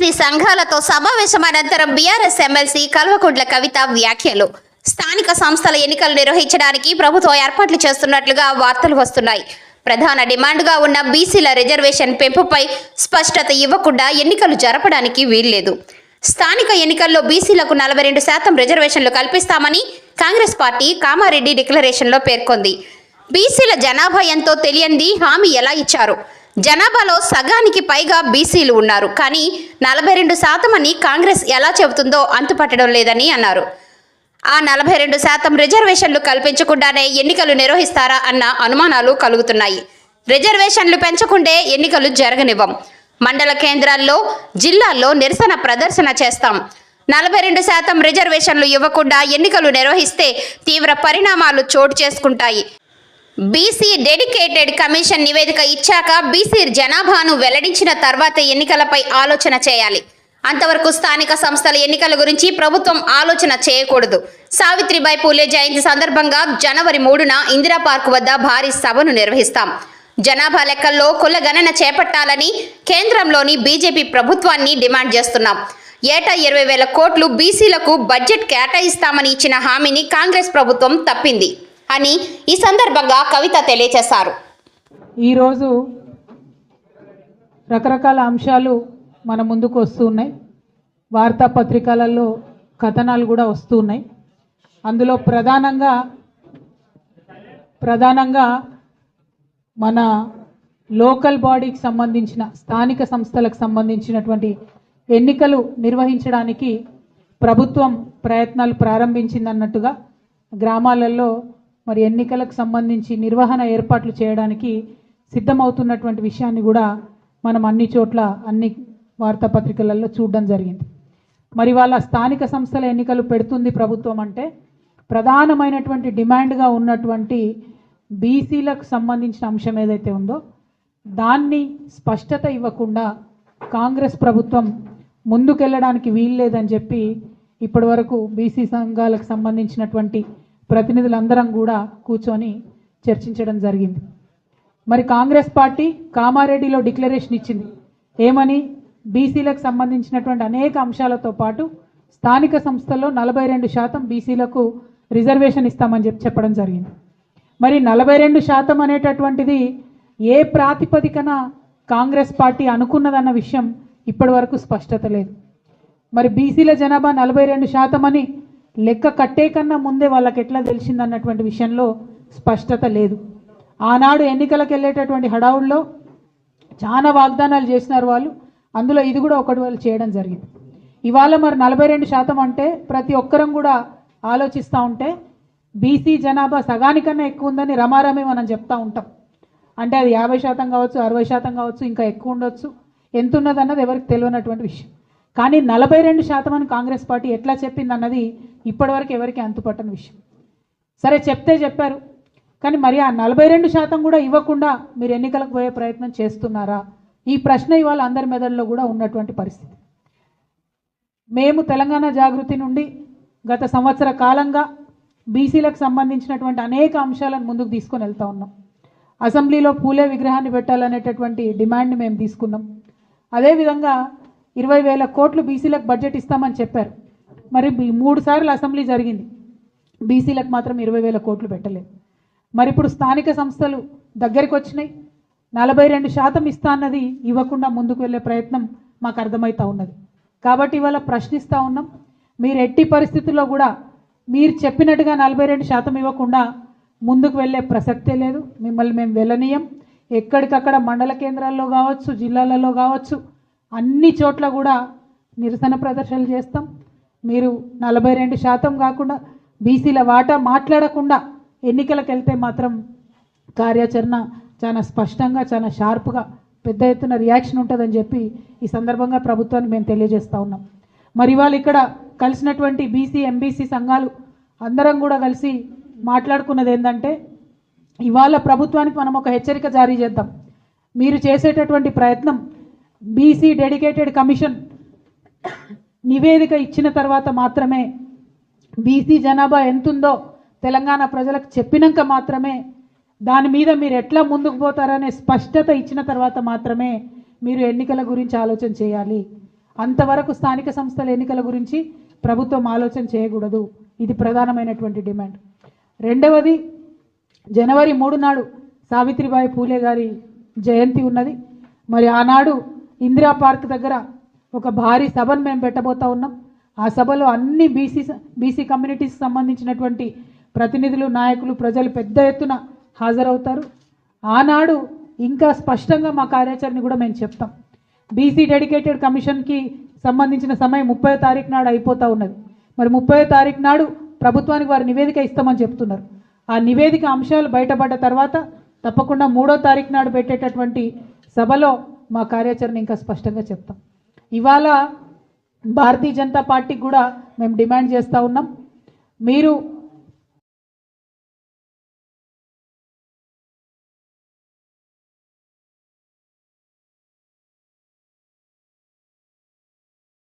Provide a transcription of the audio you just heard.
BC సంఘాలతో సమావేశం అనంతరం బీఆర్ఎస్ ఎమ్మెల్సీ కల్వకుంట్ల కవిత వ్యాఖ్యలు. స్థానిక సంస్థల ఎన్నికలు నిర్వహించడానికి ప్రభుత్వం ఏర్పాట్లు చేస్తున్నట్లుగా వార్తలు వస్తున్నాయి. ప్రధాన డిమాండ్గా ఉన్న బీసీల రిజర్వేషన్ పెంపుపై స్పష్టత ఇవ్వకుండా ఎన్నికలు జరపడానికి వీల్లేదు. స్థానిక ఎన్నికల్లో బీసీలకు నలభై రెండు శాతం రిజర్వేషన్లు కల్పిస్తామని కాంగ్రెస్ పార్టీ కామారెడ్డి డిక్లరేషన్లో పేర్కొంది. బీసీల జనాభా ఎంతో తెలియంది హామీ ఎలా ఇచ్చారు? జనాభాలో సగానికి పైగా బీసీలు ఉన్నారు. కానీ నలభై రెండు శాతం అని కాంగ్రెస్ ఎలా చెబుతుందో అంతుపట్టడం లేదని అన్నారు. ఆ నలభై రెండు శాతం రిజర్వేషన్లు కల్పించకుండానే ఎన్నికలు నిర్వహిస్తారా అన్న అనుమానాలు కలుగుతున్నాయి. రిజర్వేషన్లు పెంచకుంటే ఎన్నికలు జరగనివ్వం. మండల కేంద్రాల్లో జిల్లాల్లో నిరసన ప్రదర్శన చేస్తాం. నలభై రెండు శాతం రిజర్వేషన్లు ఇవ్వకుండా ఎన్నికలు నిర్వహిస్తే తీవ్ర పరిణామాలు చోటు చేసుకుంటాయి. బీసీ డెడికేటెడ్ కమిషన్ నివేదిక ఇచ్చాక బీసీ జనాభాను వెల్లడించిన తర్వాత ఎన్నికలపై ఆలోచన చేయాలి. అంతవరకు స్థానిక సంస్థల ఎన్నికల గురించి ప్రభుత్వం ఆలోచన చేయకూడదు. సావిత్రిబాయి పూలే జయంతి సందర్భంగా జనవరి మూడున ఇందిరా పార్క్ వద్ద భారీ సభను నిర్వహిస్తాం. జనాభా లెక్కల్లో కుల గణన చేపట్టాలని కేంద్రంలోని బీజేపీ ప్రభుత్వాన్ని డిమాండ్ చేస్తున్నాం. ఏటా ఇరవై వేల కోట్లు బీసీలకు బడ్జెట్ కేటాయిస్తామని ఇచ్చిన హామీని కాంగ్రెస్ ప్రభుత్వం తప్పింది. అని ఈ సందర్భంగా కవిత తెలియజేశారు ఈరోజు రకరకాల అంశాలు మన ముందుకు వస్తూ ఉన్నాయి. వార్తాపత్రికలలో కథనాలు కూడా వస్తూ ఉన్నాయి. అందులో ప్రధానంగా ప్రధానంగా మన లోకల్ బాడీకి సంబంధించిన స్థానిక సంస్థలకు సంబంధించినటువంటి ఎన్నికలు నిర్వహించడానికి ప్రభుత్వం ప్రయత్నాలు ప్రారంభించిందన్నట్టుగా గ్రామాలలో మరి ఎన్నికలకు సంబంధించి నిర్వహణ ఏర్పాట్లు చేయడానికి సిద్ధమవుతున్నటువంటి విషయాన్ని కూడా మనం అన్ని చోట్ల అన్ని వార్తాపత్రికలలో చూడడం జరిగింది. మరి వాళ్ళ స్థానిక సంస్థల ఎన్నికలు పెడుతుంది ప్రభుత్వం అంటే ప్రధానమైనటువంటి డిమాండ్గా ఉన్నటువంటి బీసీలకు సంబంధించిన అంశం ఏదైతే ఉందో దాన్ని స్పష్టత ఇవ్వకుండా కాంగ్రెస్ ప్రభుత్వం ముందుకెళ్ళడానికి వీల్లేదని చెప్పి ఇప్పటి వరకు బీసీ సంఘాలకు సంబంధించినటువంటి ప్రతినిధులందరం కూడా కూర్చొని చర్చించడం జరిగింది. మరి కాంగ్రెస్ పార్టీ కామారెడ్డిలో డిక్లరేషన్ ఇచ్చింది. ఏమని? బీసీలకు సంబంధించినటువంటి అనేక అంశాలతో పాటు స్థానిక సంస్థల్లో నలభై రెండు శాతం బీసీలకు రిజర్వేషన్ ఇస్తామని చెప్పి చెప్పడం జరిగింది. మరి నలభై రెండు శాతం అనేటటువంటిది ఏ ప్రాతిపదికన కాంగ్రెస్ పార్టీ అనుకున్నదన్న విషయం ఇప్పటి వరకు స్పష్టత లేదు. మరి బీసీల జనాభా నలభై రెండు శాతం అని లెక్క కట్టే కన్నా ముందే వాళ్ళకి ఎట్లా తెలిసిందన్నటువంటి విషయంలో స్పష్టత లేదు. ఆనాడు ఎన్నికలకు వెళ్ళేటటువంటి హడావుల్లో చాలా వాగ్దానాలు చేసినారు వాళ్ళు. అందులో ఇది కూడా ఒకటి వాళ్ళు చేయడం జరిగింది. ఇవాళ మరి నలభై రెండు శాతం అంటే ప్రతి ఒక్కరం కూడా ఆలోచిస్తూ ఉంటే బీసీ జనాభా సగానికన్నా ఎక్కువ ఉందని రమారమే మనం చెప్తా ఉంటాం. అంటే అది యాభై శాతం కావచ్చు అరవై శాతం కావచ్చు ఇంకా ఎక్కువ ఉండొచ్చు. ఎంత ఉన్నదన్నది ఎవరికి తెలియనటువంటి విషయం. కానీ నలభై రెండు శాతం అని కాంగ్రెస్ పార్టీ ఎట్లా చెప్పింది అన్నది ఇప్పటివరకు ఎవరికి అంతుపట్టని విషయం. సరే చెప్తే చెప్పారు. కానీ మరి ఆ నలభై రెండు శాతం కూడా ఇవ్వకుండా మీరు ఎన్నికలకు పోయే ప్రయత్నం చేస్తున్నారా? ఈ ప్రశ్న ఇవాళ అందరి మెదడులో కూడా ఉన్నటువంటి పరిస్థితి. మేము తెలంగాణ జాగృతి నుండి గత సంవత్సర కాలంగా బీసీలకు సంబంధించినటువంటి అనేక అంశాలను ముందుకు తీసుకొని వెళ్తా ఉన్నాం. అసెంబ్లీలో పూలే విగ్రహాన్ని పెట్టాలనేటటువంటి డిమాండ్ని మేము తీసుకున్నాం. అదేవిధంగా ఇరవై వేల కోట్లు బీసీలకు బడ్జెట్ ఇస్తామని చెప్పారు. మరి మూడు సార్లు అసెంబ్లీ జరిగింది. బీసీలకు మాత్రం ఇరవై వేల కోట్లు పెట్టలేదు. మరి ఇప్పుడు స్థానిక సంస్థలు దగ్గరికి వచ్చినాయి. నలభై రెండు శాతం ఇస్తా అన్నది ఇవ్వకుండా ముందుకు వెళ్ళే ప్రయత్నం మాకు అర్థమవుతా ఉన్నది. కాబట్టి ఇవాళ ప్రశ్నిస్తూ ఉన్నాం. మీరు ఎట్టి పరిస్థితుల్లో కూడా మీరు చెప్పినట్టుగా నలభై రెండు శాతం ఇవ్వకుండా ముందుకు వెళ్ళే ప్రసక్తే లేదు. మిమ్మల్ని మేము వెళ్ళనీయం. ఎక్కడికక్కడ మండల కేంద్రాల్లో కావచ్చు జిల్లాలలో కావచ్చు అన్ని చోట్ల కూడా నిరసన ప్రదర్శనలు చేస్తాం. మీరు నలభై రెండు శాతం కాకుండా బీసీల వాటా మాట్లాడకుండా ఎన్నికలకు వెళ్తే మాత్రం కార్యాచరణ చాలా స్పష్టంగా చాలా షార్ప్గా పెద్ద ఎత్తున రియాక్షన్ ఉంటుందని చెప్పి ఈ సందర్భంగా ప్రభుత్వానికి మేము తెలియజేస్తూ ఉన్నాం. మరి వాళ్ళు ఇక్కడ కలిసినటువంటి బీసీ ఎంబీసీ సంఘాలు అందరం కూడా కలిసి మాట్లాడుకున్నది ఏంటంటే ఇవాళ ప్రభుత్వానికి మనం ఒక హెచ్చరిక జారీ చేద్దాం. మీరు చేసేటటువంటి ప్రయత్నం బీసీ డెడికేటెడ్ కమిషన్ నివేదిక ఇచ్చిన తర్వాత మాత్రమే బీసీ జనాభా ఎంతుందో తెలంగాణ ప్రజలకు చెప్పినాక మాత్రమే దాని మీద మీరు ఎట్లా ముందుకు పోతారనే స్పష్టత ఇచ్చిన తర్వాత మాత్రమే మీరు ఎన్నికల గురించి ఆలోచన చేయాలి. అంతవరకు స్థానిక సంస్థల ఎన్నికల గురించి ప్రభుత్వం ఆలోచన చేయకూడదు. ఇది ప్రధానమైనటువంటి డిమాండ్. రెండవది జనవరి మూడు నాడు సావిత్రిబాయి పూలే గారి జయంతి ఉన్నది. మరి ఆనాడు ఇందిరా పార్క్ దగ్గర ఒక భారీ సభను మేము పెట్టబోతా ఉన్నాం. ఆ సభలో అన్ని బీసీ బీసీ కమ్యూనిటీస్ సంబంధించినటువంటి ప్రతినిధులు నాయకులు ప్రజలు పెద్ద ఎత్తున హాజరవుతారు. ఆనాడు ఇంకా స్పష్టంగా మా కార్యాచరణ కూడా మేము చెప్తాం. బీసీ డెడికేటెడ్ కమిషన్కి సంబంధించిన సమయం ముప్పై తారీఖు నాడు అయిపోతూ ఉన్నది. మరి ముప్పై తారీఖు నాడు ప్రభుత్వానికి వారు నివేదిక ఇస్తామని చెప్తున్నారు. ఆ నివేదిక అంశాలు బయటపడ్డ తర్వాత తప్పకుండా మూడో తారీఖు నాడు పెట్టేటటువంటి సభలో మా కార్యాచరణ ఇంకా స్పష్టంగా చెప్తాం. ఇవాళ భారతీయ జనతా పార్టీకి కూడా మేము డిమాండ్ చేస్తూ ఉన్నాం. మీరు